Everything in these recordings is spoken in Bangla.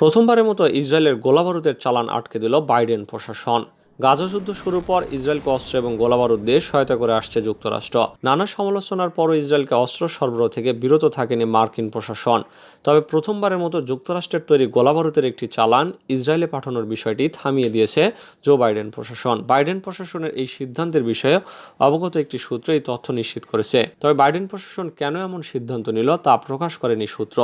প্রথমবারের মতো ইসরায়েলের গোলাবারুদের চালান আটকে দিল বাইডেন প্রশাসন। গাজা যুদ্ধ শুরুর পর ইসরায়েলকে অস্ত্র এবং গোলাবারুদ দিয়ে সহায়তা করে আসছে যুক্তরাষ্ট্র। নানা সমালোচনার পরও ইসরায়েলকে অস্ত্র সরবরাহ থেকে বিরত থাকেনি মার্কিন প্রশাসন। তবে প্রথমবারের মতো যুক্তরাষ্ট্রের তৈরি গোলাবারুদের একটি চালান ইসরায়েলে পাঠানোর বিষয়টি থামিয়ে দিয়েছে জো বাইডেন প্রশাসন। বাইডেন প্রশাসনের এই সিদ্ধান্তের বিষয়ে অবগত একটি সূত্র এই তথ্য নিশ্চিত করেছে। তবে বাইডেন প্রশাসন কেন এমন সিদ্ধান্ত নিল তা প্রকাশ করেনি সূত্র।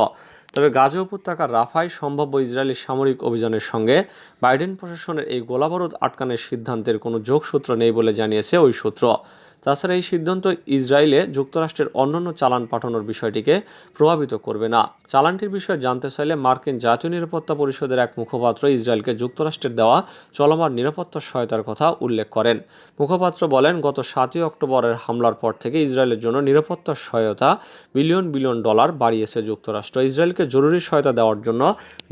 তবে গাজা উপত্যকার রাফাই সম্ভাব্য ইসরায়েলি সামরিক অভিযানের সঙ্গে বাইডেন প্রশাসনের এই গোলাবারুদ আটকানের সিদ্ধান্তের কোনো যোগসূত্র নেই বলে জানিয়েছে ওই সূত্র। তাছাড়া এই সিদ্ধান্ত ইসরায়েলে যুক্তরাষ্ট্রের অন্যান্য চালান পাঠানোর বিষয়টিকে প্রভাবিত করবে না। চালানটির বিষয়ে জানতে চাইলে মার্কিন জাতীয় নিরাপত্তা পরিষদের এক মুখপাত্র ইসরায়েলকে যুক্তরাষ্ট্রের দেওয়া চলমান নিরাপত্তা সহায়তার কথা উল্লেখ করেন। মুখপাত্র বলেন, গত সাতই অক্টোবরের হামলার পর থেকে ইসরায়েলের জন্য নিরাপত্তা সহায়তা বিলিয়ন বিলিয়ন ডলার বাড়িয়েছে যুক্তরাষ্ট্র। ইসরায়েলকে জরুরি সহায়তা দেওয়ার জন্য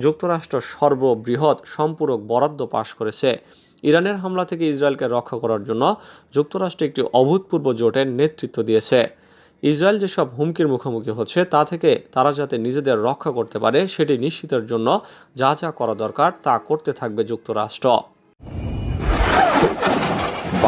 যুক্তরাষ্ট্র সর্ববৃহৎ সম্পূরক বরাদ্দ পাশ করেছে। ইরানের হামলা থেকে ইসরায়েলকে রক্ষা করার জন্য যুক্তরাষ্ট্র একটি অভূতপূর্ব জোটের নেতৃত্ব দিয়েছে। ইসরায়েল যেসব হুমকির মুখোমুখি হচ্ছে, তা থেকে তারা যাতে নিজেদের রক্ষা করতে পারে, সেটি নিশ্চিতের জন্য যা যা করা দরকার তা করতে থাকবে যুক্তরাষ্ট্র।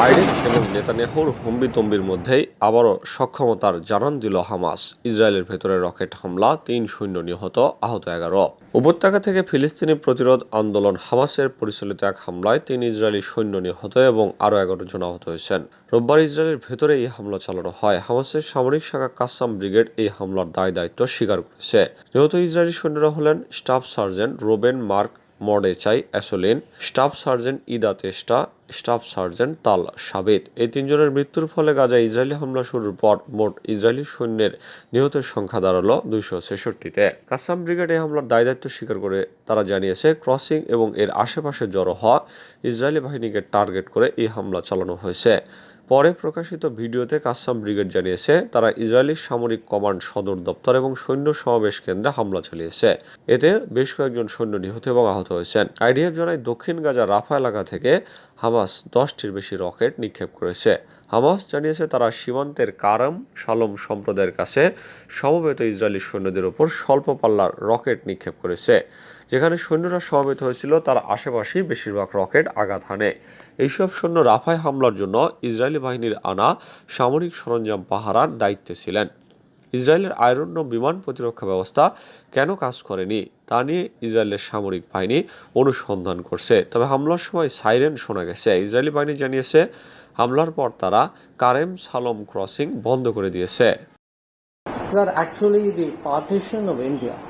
বাইডেন এবং নেতানিয়াহুর হম্বিতম্বির মধ্যেই আবারও সক্ষমতার জানান দিল হামাস। ইসরায়েলের ভেতরে রকেট হামলা, তিন সৈন্য নিহত, আহত এগারো। উপত্যকা থেকে ফিলিস্তিনি প্রতিরোধ আন্দোলন হামাসের পরিচালিত এক হামলায় তিন ইসরায়েলি সৈন্য নিহত এবং আরও এগারো জন আহত হয়েছেন। রোববার ইসরায়েলের ভেতরে এই হামলা চালানো হয়। হামাসের সামরিক শাখা কাসাম ব্রিগেড এই হামলার দায় দায়িত্ব স্বীকার করেছে। নিহত ইসরায়েলি সৈন্যরা হলেন staff sergeant Reuven Mark Mordechai Asulin, staff sergeant Ida Testa staff sergeant তাল সাবেদ এই তিনজনের মৃত্যুর ফলে গাজা ইসরায়েলি হামলা শুরুর পর মোট ইসরায়েলি সৈন্যের নিহতের সংখ্যা দাঁড়াল দুইশো ছেষট্টিতে। কাসাম ব্রিগেড এই হামলার দায় দায়িত্ব স্বীকার করে তারা জানিয়েছে, ক্রসিং এবং এর আশেপাশে জড়ো হওয়া ইসরায়েলি বাহিনীকে টার্গেট করে এই হামলা চালানো হয়েছে। পরে প্রকাশিত ভিডিওতে কাসাম ব্রিগেড জানিয়েছে, তারা ইসরায়েলি সামরিক কমান্ড সদর দপ্তর এবং সৈন্য সমাবেশ কেন্দ্রে হামলা চালিয়েছে। এতে বেশ কয়েকজন সৈন্য নিহত এবং আহত হয়েছেন। আইডিএফ জানায়, দক্ষিণ গাজা রাফা এলাকা থেকে হামাস দশটির বেশি রকেট নিক্ষেপ করেছে। হামাস জানিয়েছে, তারা সীমান্তের কারাম সালম সম্প্রদায়ের কাছে সমবেত ইসরায়েলি সৈন্যদের ওপর স্বল্প পাল্লার রকেট নিক্ষেপ করেছে। যেখানে সৈন্যরা সমবেত হয়েছিল, তার আশেপাশেই বেশিরভাগ রকেট আঘাত হানে। এইসব সৈন্য রাফায় হামলার জন্য ইসরায়েলি বাহিনীর আনা সামরিক সরঞ্জাম পাহারার দায়িত্বে ছিলেন। ইসরায়েলের আয়রন্য বিমান প্রতিরক্ষা ব্যবস্থা কেন কাজ করেনি, তা নিয়ে ইসরায়েলের সামরিক বাহিনী অনুসন্ধান করছে। তবে হামলার সময় সাইরেন শোনা গেছে। ইসরায়েলি বাহিনী জানিয়েছে হামলার পর তারা কারেম সালম ক্রসিং বন্ধ করে দিয়েছে.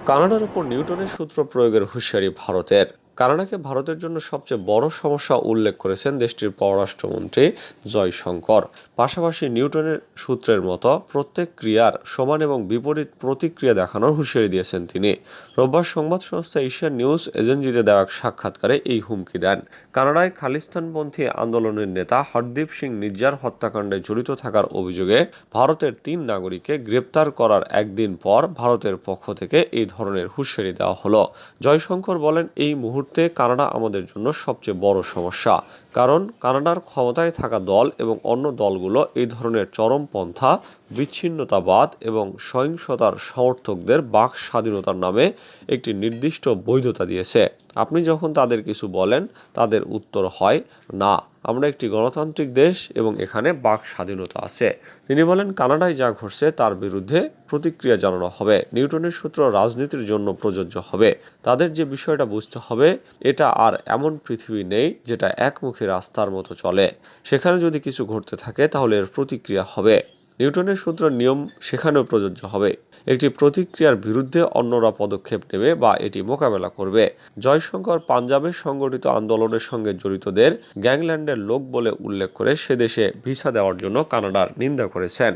কানাডার উপর নিউটনের সূত্র প্রয়োগের হুঁশিয়ারি ভারতের কানাডাকে ভারতের জন্য সবচেয়ে বড় সমস্যা উল্লেখ করেছেন দেশটির পররাষ্ট্রমন্ত্রী জয়শঙ্কর। পাশাপাশি নিউটনের সূত্রের মতো প্রত্যেক ক্রিয়ার সমান এবং বিপরীত প্রতিক্রিয়া দেখানোর হুঁশিয়ারি দিয়েছেন তিনি। রোববার সংবাদ সংস্থা এশিয়ান নিউজ এজেন্সিতে দেওয়া এক সাক্ষাৎকারে এই হুমকি দেন। কানাডায় খালিস্তানপন্থী আন্দোলনের নেতা হরদীপ সিং নির্জার হত্যাকাণ্ডে জড়িত থাকার অভিযোগে ভারতের তিন নাগরিককে গ্রেপ্তার করার একদিন পর ভারতের পক্ষ থেকে এই ধরনের হুঁশিয়ারি দেওয়া হলো। জয়শঙ্কর বলেন, এই মুহূর্তে কানাডা আমাদের জন্য সবচেয়ে বড় সমস্যা। কারণ কানাডার ক্ষমতায় থাকা দল এবং অন্য দলগুলো এই ধরনের চরমপন্থা বিচ্ছিন্নতাবাদ এবং সহিংসতার সমর্থকদের বাক স্বাধীনতার নামে একটি নির্দিষ্ট বৈধতা দিয়েছে। আপনি যখন তাদের কিছু বলেন, তাদের উত্তর হয় না। আমরা একটি গণতান্ত্রিক দেশ এবং এখানে বাক স্বাধীনতা আছে। তিনি বলেন, কানাডায় যা ঘটছে তার বিরুদ্ধে প্রতিক্রিয়া জানানো হবে। নিউটনের সূত্র রাজনীতির জন্য প্রযোজ্য হবে। তাদের যে বিষয়টা বুঝতে হবে, এটা আর এমন পৃথিবী নেই যেটা একমুখী রাস্তার মতো চলে। সেখানে যদি কিছু ঘটতে থাকে, তাহলে এর প্রতিক্রিয়া হবে। নিউটনের সূত্র নিয়ম সেখানেও প্রযোজ্য হবে। একটি প্রতিক্রিয়ার বিরুদ্ধে অন্যরা পদক্ষেপ নেবে বা এটি মোকাবেলা করবে। জয়শঙ্কর পাঞ্জাবে সংগঠিত আন্দোলনের সঙ্গে জড়িতদের গ্যাংল্যান্ডের লোক বলে উল্লেখ করে সে দেশে ভিসা দেওয়ার জন্য কানাডার নিন্দা করেছেন।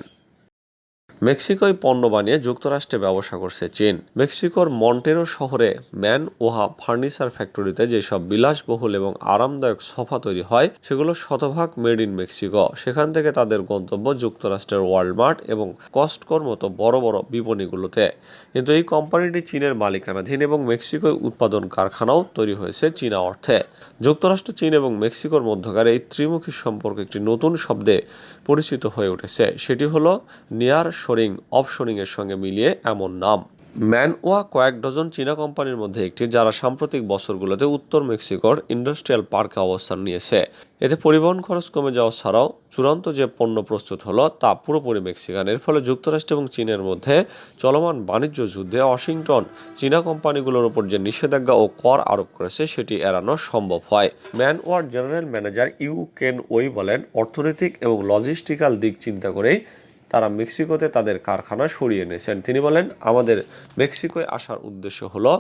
মেক্সিকোয় পণ্য বানিয়ে যুক্তরাষ্ট্রে ব্যবসা করছে চীন। মেক্সিকোর মন্টেরো শহরে ম্যান ওহা ফার্নিচার ফ্যাক্টরিতে যেসব বিলাসবহুল এবং আরামদায়ক সোফা তৈরি হয়, সেগুলো শতভাগ মেড ইন মেক্সিকো। সেখান থেকে তাদের গন্তব্য যুক্তরাষ্ট্রের ওয়ালমার্ট এবং কস্টকোর মতো বড় বড় বিপণীগুলোতে। কিন্তু এই কোম্পানিটি চীনের মালিকানাধীন এবং মেক্সিকোয় উৎপাদন কারখানাও তৈরি হয়েছে চীনা অর্থে। যুক্তরাষ্ট্র, চীন এবং মেক্সিকোর মধ্যকার এই ত্রিমুখী সম্পর্ক একটি নতুন শব্দে পরিচিত হয়ে উঠেছে। সেটি হলো নিয়ার শোরিং অফশোরিং এর সঙ্গে মিলিয়ে এমন নাম। ম্যানওয়া কয়েক ডজন চীনা কোম্পানির মধ্যে একটি, যারা সাম্প্রতিক বছরগুলোতে উত্তর মেক্সিকোর ইন্ডাস্ট্রিয়াল পার্কে অবস্থান নিয়েছে। এতে পরিবহন খরচ কমে যাওয়া ছাড়াও চূড়ান্ত যে পণ্য প্রস্তুত হলো, তা পুরোপুরি মেক্সিকান এর ফলে যুক্তরাষ্ট্র এবং চীনের মধ্যে চলমান বাণিজ্য যুদ্ধে ওয়াশিংটন চীনা কোম্পানিগুলোর উপর যে নিষেধাজ্ঞা ও কর আরোপ করেছে, সেটি এড়ানো সম্ভব হয়। ম্যানওয়ার জেনারেল ম্যানেজার ইউ কেন ওই বলেন, অর্থনৈতিক এবং লজিস্টিক্যাল দিক চিন্তা করেই তারা মেক্সিকোতে তাদের কারখানা সরিয়ে নিয়েছেন তিনি বলেন, আমাদের মেক্সিকোয় আসার উদ্দেশ্য হলো,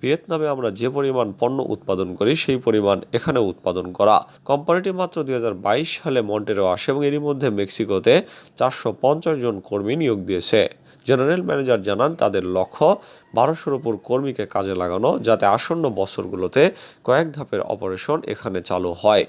ভিয়েতনামে আমরা যে পরিমাণ পণ্য উৎপাদন করি, সেই পরিমাণ এখানে উৎপাদন করা। কোম্পানিটি মাত্র দুই হাজার বাইশ সালে মন্টেরো আসে এবং এরই মধ্যে মেক্সিকোতে চারশো পঞ্চাশ জন কর্মী নিয়োগ দিয়েছে। জেনারেল ম্যানেজার জানান, তাদের লক্ষ্য বারোশোর উপর কর্মীকে কাজে লাগানো, যাতে আসন্ন বছরগুলোতে কয়েক ধাপের অপারেশন এখানে চালু হয়।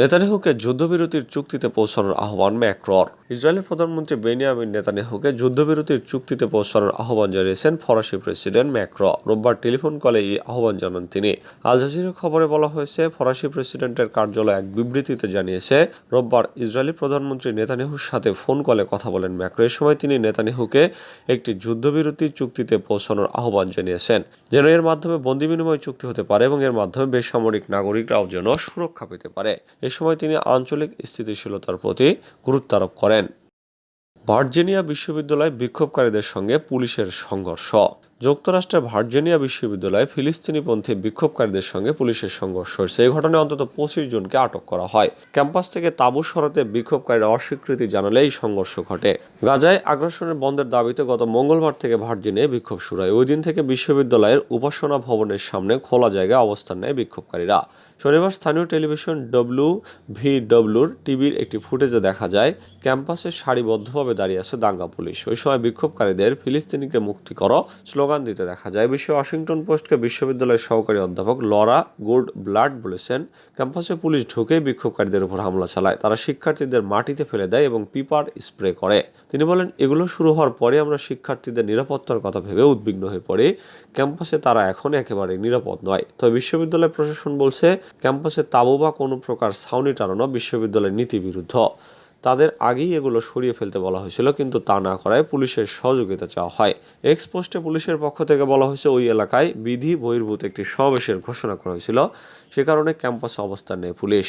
নেতানিয়াহুকে যুদ্ধবিরতির চুক্তিতে পৌঁছানোর আহ্বান ম্যাক্রর। ইসরায়েলের প্রধানমন্ত্রী বেনিয়ামিন নেতানিয়াহুকে যুদ্ধবিরতির চুক্তিতে পৌঁছানোর আহ্বান জানিয়েছেন ফরাসি প্রেসিডেন্ট ম্যাক্র রোববার টেলিফোন কলে এই আহ্বান জানান তিনি। আল জাজিরের খবরে বলা হয়েছে, ফরাসি প্রেসিডেন্টের কার্যালয় এক বিবৃতিতে জানিয়েছে, রোববার ইসরায়েলি প্রধানমন্ত্রী নেতানিয়াহুর সাথে ফোন কলে কথা বলেন ম্যাক্রো এ সময় তিনি নেতানিয়াহুকে একটি যুদ্ধবিরতি চুক্তিতে পৌঁছানোর আহ্বান জানিয়েছেন, যেন এর মাধ্যমে বন্দি বিনিময় চুক্তি হতে পারে এবং এর মাধ্যমে বেসামরিক নাগরিকরাও যেন সুরক্ষা পেতে পারে। এ সময় তিনি আঞ্চলিক স্থিতিশীলতার প্রতি গুরুত্ব আরোপ করেন। ভার্জিনিয়া বিশ্ববিদ্যালয় বিক্ষোভকারীদের সঙ্গে পুলিশের সংঘর্ষ। যুক্তরাষ্ট্রের ভার্জিনিয়া বিশ্ববিদ্যালয়ে ফিলিস্তিনিপন্থী বিক্ষোভকারীদের সঙ্গে পুলিশের সংঘর্ষ হয়েছে। এই ঘটনায় অন্তত পঁচিশ জনকে আটক করা হয়। ক্যাম্পাস থেকে তাঁবু সরাতে বিক্ষোভকারীরা অস্বীকৃতি জানালে এই সংঘর্ষ ঘটে। গাজায় আগ্রাসনের বন্ধের দাবিতে গত মঙ্গলবার থেকে ভার্জিনিয়ায় বিক্ষোভ শুরু হয়। ওই দিন থেকে বিশ্ববিদ্যালয়ের উপাসনা ভবনের সামনে খোলা জায়গায় অবস্থান নেয় বিক্ষোভকারীরা। শনিবার স্থানীয় টেলিভিশন ডব্লিউ ভি ডব্লিউর টিভির একটি ফুটেজে দেখা যায়, ক্যাম্পাসে সারিবদ্ধভাবে দাঁড়িয়ে আছে দাঙ্গা পুলিশ। ওই সময় বিক্ষোভকারীদের ফিলিস্তিনিকে মুক্তি করো স্লোগান দিতে দেখা যায়। বিশ্ব ওয়াশিংটন পোস্টকে বিশ্ববিদ্যালয়ের সহকারী অধ্যাপক লরা গুড ব্লাড বলেছেন, ক্যাম্পাসে পুলিশ ঢুকেই বিক্ষোভকারীদের উপর হামলা চালায়। তারা শিক্ষার্থীদের মাটিতে ফেলে দেয় এবং পিপার স্প্রে করে। তিনি বলেন, এগুলো শুরু হওয়ার পরে আমরা শিক্ষার্থীদের নিরাপত্তার কথা ভেবে উদ্বিগ্ন হয়ে পড়ি। ক্যাম্পাসে তারা এখন একেবারে নিরাপদ নয়। তবে বিশ্ববিদ্যালয় প্রশাসন বলছে ক্যাম্পাসে তাবু বা কোনো প্রকার ছাউনি টানানো বিশ্ববিদ্যালয়ের নীতি বিরুদ্ধ তাদের আগেই এগুলো সরিয়ে ফেলতে বলা হয়েছিল, কিন্তু তা না করায় পুলিশের সহযোগিতা চাওয়া হয়। এক্স পোস্টে পুলিশের পক্ষ থেকে বলা হয়েছে, ওই এলাকায় বিধি বহির্ভূত একটি সমাবেশের ঘোষণা করা হয়েছিল। সে কারণে ক্যাম্পাসে অবস্থান নেয় পুলিশ।